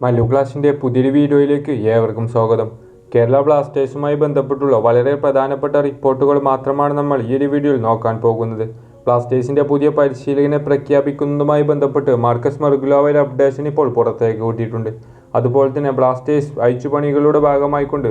മല്ലു ക്ലാസിന്റെ പുതിയൊരു വീഡിയോയിലേക്ക് ഏവർക്കും സ്വാഗതം. കേരള ബ്ലാസ്റ്റേഴ്സുമായി ബന്ധപ്പെട്ടുള്ള വളരെ പ്രധാനപ്പെട്ട റിപ്പോർട്ടുകൾ മാത്രമാണ് നമ്മൾ ഈ ഒരു വീഡിയോയിൽ നോക്കാൻ പോകുന്നത്. ബ്ലാസ്റ്റേഴ്സിന്റെ പുതിയ പരിശീലകനെ പ്രഖ്യാപിക്കുന്നതുമായി ബന്ധപ്പെട്ട് മാർക്കസ് മെർഗുലോവയുടെ അപ്ഡേഷൻ ഇപ്പോൾ പുറത്തേക്ക് കൂട്ടിയിട്ടുണ്ട് അതുപോലെ തന്നെ ബ്ലാസ്റ്റേഴ്സ് അയച്ചുപണികളുടെ ഭാഗമായിക്കൊണ്ട്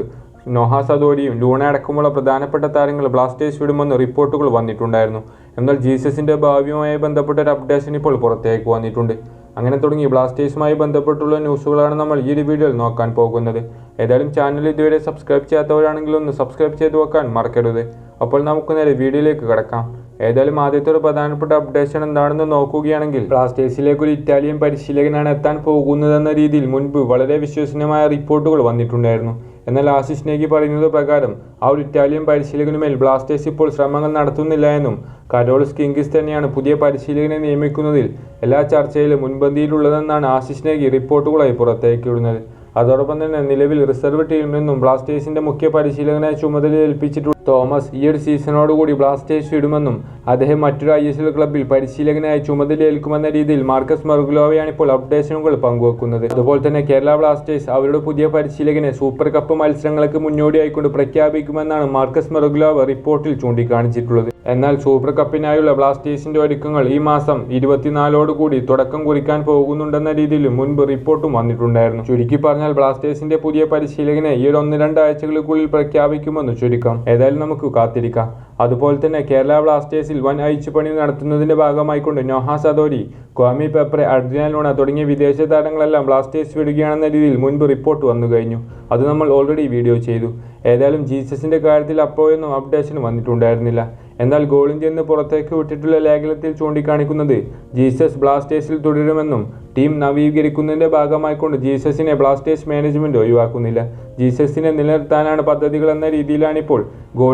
നോഹ സദോരിയും ലൂണ അടക്കമുള്ള പ്രധാനപ്പെട്ട താരങ്ങൾ ബ്ലാസ്റ്റേഴ്സ് വിടുമെന്ന് റിപ്പോർട്ടുകൾ വന്നിട്ടുണ്ടായിരുന്നു. എന്നാൽ ജീസസിന്റെ ഭാവിയുമായി ബന്ധപ്പെട്ട ഒരു അപ്ഡേഷൻ ഇപ്പോൾ പുറത്തേക്ക് വന്നിട്ടുണ്ട്. അങ്ങനെ തുടങ്ങി ബ്ലാസ്റ്റേഴ്സുമായി ബന്ധപ്പെട്ടുള്ള ന്യൂസുകളാണ് നമ്മൾ ഈ ഒരു വീഡിയോയിൽ നോക്കാൻ പോകുന്നത്. ഏതായാലും ചാനൽ ഇതുവരെ സബ്സ്ക്രൈബ് ചെയ്യാത്തവരാണെങ്കിൽ ഒന്ന് സബ്സ്ക്രൈബ് ചെയ്ത് വെക്കാൻ മറക്കരുത്. അപ്പോൾ നമുക്ക് നേരെ വീഡിയോയിലേക്ക് കിടക്കാം. ഏതായാലും ആദ്യത്തെ ഒരു പ്രധാനപ്പെട്ട അപ്ഡേഷൻ എന്താണെന്ന് നോക്കുകയാണെങ്കിൽ ബ്ലാസ്റ്റേഴ്സിലേക്ക് ഒരു ഇറ്റാലിയൻ പരിശീലകനാണ് എത്താൻ പോകുന്നതെന്ന രീതിയിൽ മുൻപ് വളരെ വിശ്വസനീയമായ റിപ്പോർട്ടുകൾ വന്നിട്ടുണ്ടായിരുന്നു. എന്നാൽ ആശിഷ് നേഗി പറയുന്നത് പ്രകാരം ആ ഒരു ഇറ്റാലിയൻ പരിശീലകനുമേൽ ബ്ലാസ്റ്റേഴ്സ് ഇപ്പോൾ ശ്രമങ്ങൾ നടത്തുന്നില്ല എന്നും കരോൾസ് കിങ്കിസ് തന്നെയാണ് പുതിയ പരിശീലകനെ നിയമിക്കുന്നതിൽ എല്ലാ ചർച്ചയിലും മുൻപന്തിയിലുള്ളതെന്നാണ് ആശിഷ് നേഗി റിപ്പോർട്ടുകളായി പുറത്തേക്ക് വിടുന്നത്. അതോടൊപ്പം തന്നെ നിലവിൽ റിസർവ് ടീമിൽ നിന്നും ബ്ലാസ്റ്റേഴ്സിന്റെ മുഖ്യ പരിശീലകനായി ചുമതല ഏൽപ്പിച്ചിട്ടുള്ള തോമസ് ഈ ഒരു സീസണോടുകൂടി ബ്ലാസ്റ്റേഴ്സ് വിടുമെന്നും അദ്ദേഹം മറ്റൊരു ഐ എസ് എൽ ക്ലബിൽ പരിശീലകനായി ചുമതലയേൽക്കുമെന്ന രീതിയിൽ മാർക്കസ് മെർഗുലോവയാണ് ഇപ്പോൾ അപ്ഡേഷനുകൾ പങ്കുവെക്കുന്നത്. അതുപോലെ തന്നെ കേരള ബ്ലാസ്റ്റേഴ്സ് അവരുടെ പുതിയ പരിശീലകനെ സൂപ്പർ കപ്പ് മത്സരങ്ങൾക്ക് മുന്നോടിയായിക്കൊണ്ട് പ്രഖ്യാപിക്കുമെന്നാണ് മാർക്കസ് മെർഗുലോവ റിപ്പോർട്ടിൽ ചൂണ്ടിക്കാണിച്ചിട്ടുള്ളത്. എന്നാൽ സൂപ്പർ കപ്പിനായുള്ള ബ്ലാസ്റ്റേഴ്സിന്റെ ഒരുക്കങ്ങൾ ഈ മാസം ഇരുപത്തിനാലോടുകൂടി തുടക്കം കുറിക്കാൻ പോകുന്നുണ്ടെന്ന രീതിയിൽ മുൻപ് റിപ്പോർട്ടും വന്നിട്ടുണ്ടായിരുന്നു. ചുരുക്കി പറഞ്ഞാൽ ബ്ലാസ്റ്റേഴ്സിന്റെ പുതിയ പരിശീലകനെ ഈ ഒരു ഒന്ന് രണ്ടാഴ്ചകൾക്കുള്ളിൽ പ്രഖ്യാപിക്കുമെന്ന് ചുരുക്കം. ഏതായാലും നമുക്ക് കാത്തിരിക്കാം. അതുപോലെ തന്നെ കേരള ബ്ലാസ്റ്റേഴ്സിൽ വൻ അഴിച്ചുപണി നടത്തുന്നതിന്റെ ഭാഗമായിക്കൊണ്ട് Noah Sadaoui Kwame Peprah Adrian Luna തുടങ്ങിയ വിദേശ താരങ്ങളെല്ലാം ബ്ലാസ്റ്റേഴ്സ് വിടുകയാണെന്ന രീതിയിൽ മുൻപ് റിപ്പോർട്ട് വന്നു കഴിഞ്ഞു. അത് നമ്മൾ ഓൾറെഡി വീഡിയോ ചെയ്തു. ഏതായാലും ജീസസിന്റെ കാര്യത്തിൽ അപ്പോഴൊന്നും അപ്ഡേഷൻ വന്നിട്ടുണ്ടായിരുന്നില്ല. എന്നാൽ ഗോൾ ഇന്ത്യ നിന്ന് പുറത്തേക്ക് വിട്ടിട്ടുള്ള ലേഖനത്തിൽ ചൂണ്ടിക്കാണിക്കുന്നത് ജീസസ് ബ്ലാസ്റ്റേഴ്സിൽ തുടരുമെന്നും ടീം നവീകരിക്കുന്നതിന്റെ ഭാഗമായിക്കൊണ്ട് ജീസസിനെ ബ്ലാസ്റ്റേഴ്സ് മാനേജ്മെന്റ് ഒഴിവാക്കുന്നില്ല. ജീസസിനെ നിലനിർത്താനാണ് പദ്ധതികൾ എന്ന രീതിയിലാണ് ഇപ്പോൾ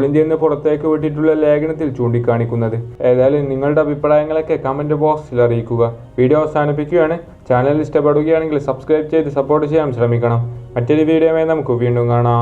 ഇന്ത്യ എന്ന് പുറത്തേക്ക് വിട്ടിട്ടുള്ള ലേഖനത്തിൽ ചൂണ്ടിക്കാണിക്കുന്നത്. ഏതായാലും നിങ്ങളുടെ അഭിപ്രായങ്ങളൊക്കെ കമന്റ് ബോക്സിൽ അറിയിക്കുക. വീഡിയോ അവസാനിപ്പിക്കുകയാണ്. ചാനൽ ഇഷ്ടപ്പെടുകയാണെങ്കിൽ സബ്സ്ക്രൈബ് ചെയ്ത് സപ്പോർട്ട് ചെയ്യാൻ ശ്രമിക്കണം. മറ്റൊരു വീഡിയോയുമായി നമുക്ക് വീണ്ടും കാണാം.